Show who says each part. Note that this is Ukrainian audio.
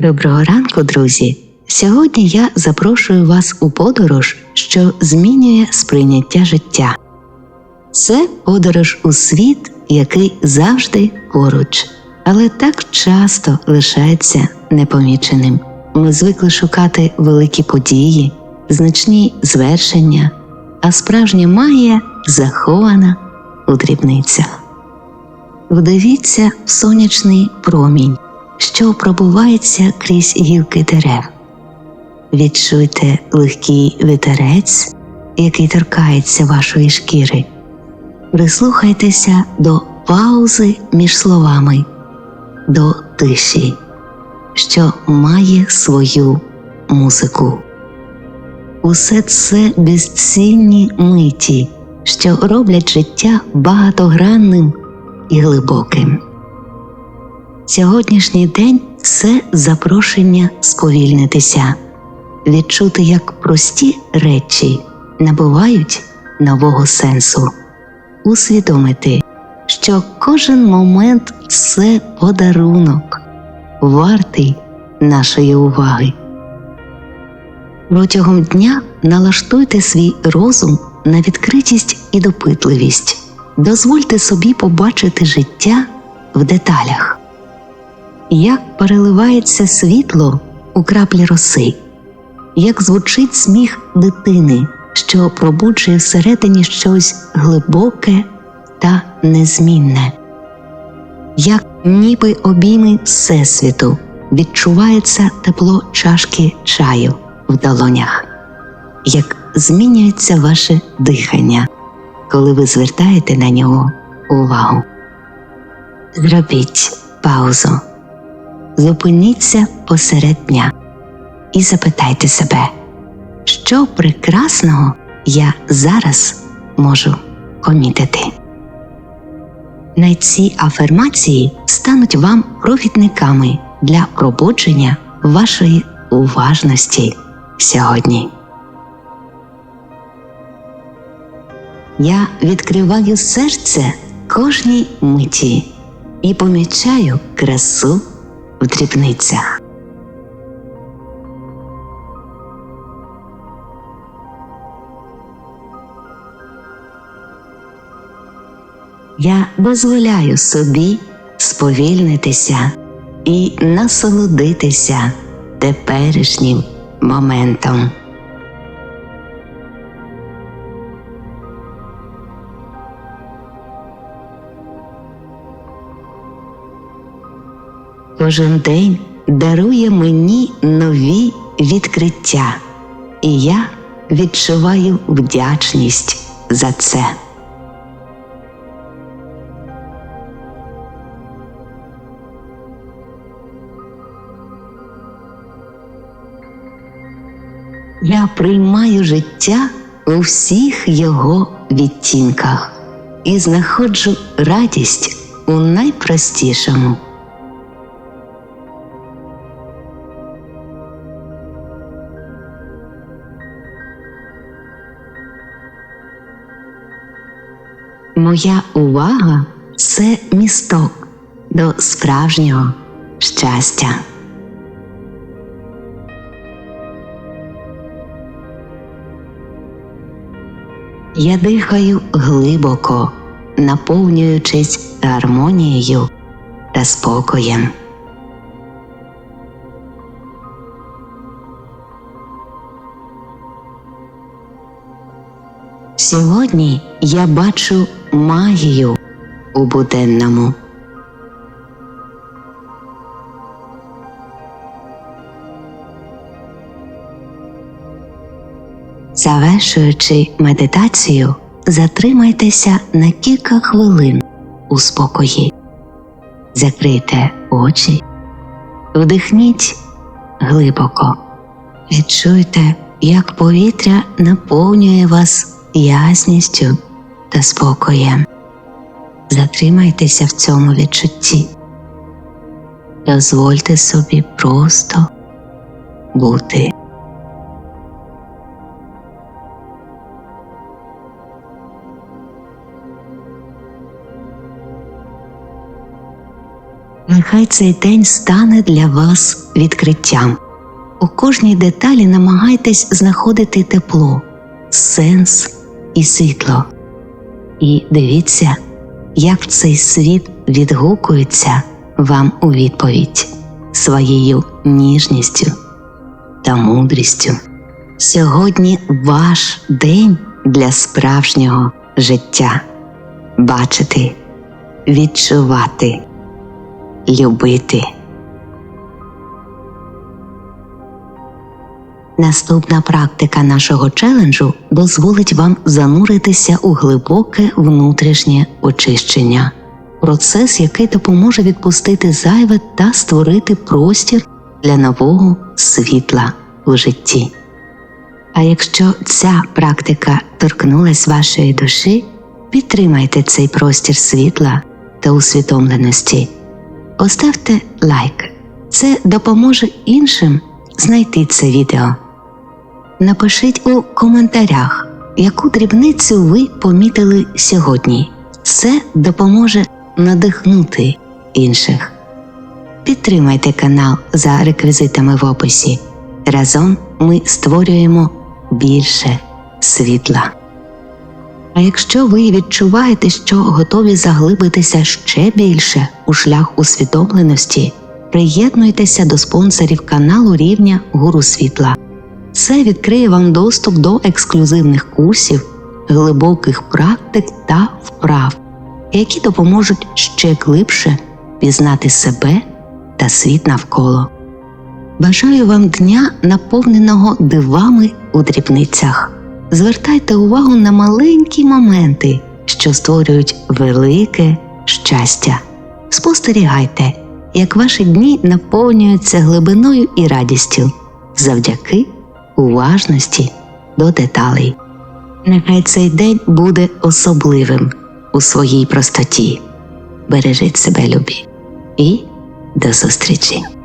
Speaker 1: Доброго ранку, друзі! Сьогодні я запрошую вас у подорож, що змінює сприйняття життя. Це подорож у світ, який завжди поруч, але так часто лишається непоміченим. Ми звикли шукати великі події, значні звершення, а справжня магія захована у дрібницях. Вдивіться в сонячний промінь, що пробувається крізь гілки дерев. Відчуйте легкий вітерець, який торкається вашої шкіри. Прислухайтеся до паузи між словами, до тиші, що має свою музику. Усе це безцінні миті, що роблять життя багатогранним і глибоким. Сьогоднішній день це запрошення сповільнитися, відчути, як прості речі набувають нового сенсу, усвідомити, що кожен момент це подарунок, вартий нашої уваги. Протягом дня налаштуйте свій розум на відкритість і допитливість, дозвольте собі побачити життя в деталях, як переливається світло у краплі роси, як звучить сміх дитини, що пробуджує всередині щось глибоке та незмінне, як ніби обійми Всесвіту відчувається тепло чашки чаю в долонях, як змінюється ваше дихання, коли ви звертаєте на нього увагу. Зробіть паузу, зупиніться посеред дня і запитайте себе, що прекрасного я зараз можу помітити. Най ці афермації стануть вам провідниками для пробудження вашої уважності сьогодні. Я відкриваю серце кожній миті і помічаю красу в дрібницях. Я дозволяю собі сповільнитися і насолодитися теперішнім моментом. Кожен день дарує мені нові відкриття, і я відчуваю вдячність за це. Я приймаю життя у всіх його відтінках і знаходжу радість у найпростішому. Моя увага це місток до справжнього щастя. Я дихаю глибоко, наповнюючись гармонією та спокоєм. Сьогодні я бачу магію у буденному. Завершуючи медитацію, затримайтеся на кілька хвилин у спокої. Закрийте очі, вдихніть глибоко, відчуйте, як повітря наповнює вас ясністю та спокоєм. Затримайтеся в цьому відчутті. Дозвольте собі просто бути. Нехай цей день стане для вас відкриттям. У кожній деталі намагайтесь знаходити тепло, сенс і світло. І дивіться, як цей світ відгукується вам у відповідь своєю ніжністю та мудрістю. Сьогодні ваш день для справжнього життя бачити, відчувати, любити. Наступна практика нашого челенджу дозволить вам зануритися у глибоке внутрішнє очищення, процес, який допоможе відпустити зайве та створити простір для нового світла у житті. А якщо ця практика торкнулась вашої душі, підтримайте цей простір світла та усвідомленості. Поставте лайк. Це допоможе іншим знайти це відео. Напишіть у коментарях, яку дрібницю ви помітили сьогодні. Це допоможе надихнути інших. Підтримайте канал за реквізитами в описі. Разом ми створюємо більше світла. А якщо ви відчуваєте, що готові заглибитися ще більше у шлях усвідомленості, приєднуйтеся до спонсорів каналу рівня Гуру Світла. Це відкриє вам доступ до ексклюзивних курсів, глибоких практик та вправ, які допоможуть ще глибше пізнати себе та світ навколо. Бажаю вам дня, наповненого дивами у дрібницях. Звертайте увагу на маленькі моменти, що створюють велике щастя. Спостерігайте, як ваші дні наповнюються глибиною і радістю завдяки уважності до деталей. Нехай цей день буде особливим у своїй простоті. Бережіть себе, любі, і до зустрічі!